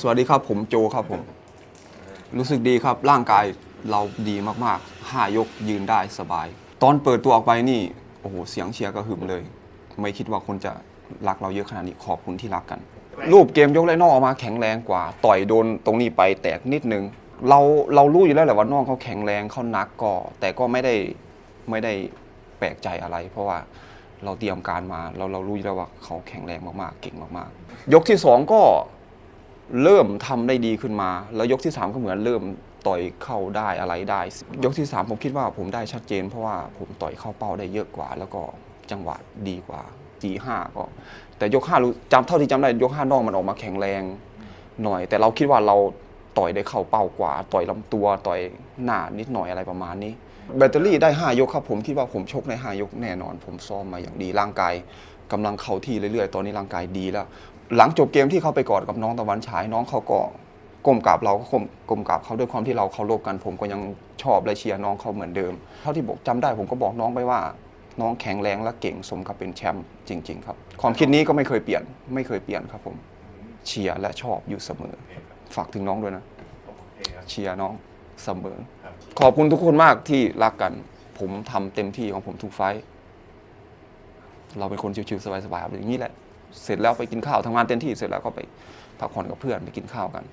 สวัสดีครับผมโจครับผม รู้สึกดีครับร่างกายเราดีมากๆห้ายกยืนได้สบาย ตอนเปิดตัวออกไปนี่ โอ้โห เสียงเชียร์กระหึ่มเลย ไม่คิดว่าคนจะรักเราเยอะขนาดนี้ขอบคุณที่รักกัน รูปเกมยกและนอกออกมาแข็งแรงกว่า ต่อยโดนตรงนี้ไปแตกนิดนึง เราเรารู้อยู่แล้วแหละว่าน้องเขาแข็งแรงเขาหนักก็แต่ก็ไม่ได้ไม่ได้แปลกใจอะไร เพราะว่าเราเตรียมการมาเราเรารู้อยู่แล้วว่าเขาแข็งแรงมากๆ เก่งมากๆ ยกที่สองก็ เริ่มทำได้ดีขึ้นมา แล้วยกที่ 3 ก็เหมือนเริ่มต่อยเข้าได้อะไรได้ ยกที่ 3 ผมคิดว่าผมได้ชัดเจน เพราะว่าผมต่อยเข้าเป้าได้เยอะกว่า แล้วก็จังหวะดีกว่าจีห้าก็ แต่ยกห้ารู้จำเท่าที่จำได้ยกห้านอกมันออกมาแข็งแรงหน่อย แต่เราคิดว่าเราต่อยได้เข้าเป้ากว่า ต่อยลำตัวต่อยหน้านิดหน่อยอะไรประมาณนี้ แบตเตอรี่ได้ห้ายกครับ ผมคิดว่าผมชกในห้ายกแน่นอน ผมซ้อมมาอย่างดีร่างกายกำลังเข้าที่เรื่อยๆ ตอนนี้ร่างกายดีแล้ว หลังจบเกมที่เขาไปกอดกับน้องตะวันฉายน้องเขาก็ก้มกราบเราก็ก้มก้มกราบเขาด้วยความที่เราเคารพกัน ผมก็ยังชอบและเชียร์น้องเขาเหมือนเดิม เท่าที่บอกจำได้ผมก็บอกน้องไปว่า น้องแข็งแรงและเก่งสมกับเป็นแชมป์จริง ๆ ครับ ความคิดนี้ก็ไม่เคยเปลี่ยนไม่เคยเปลี่ยนครับผมเชียร์และชอบอยู่เสมอ ฝากถึงน้องด้วยนะเชียร์น้อง เสมอครับขอบคุณทุกคนมากที่รักกัน ผมทำเต็มที่ของผมทุกไฟท์เราเป็นคนชิวๆสบายๆแบบอย่างนี้แหละ เสร็จแล้วไปกินข้าวทำงานเต็มที่เสร็จแล้วก็ไปพักผ่อนกับเพื่อนไปกินข้าวกัน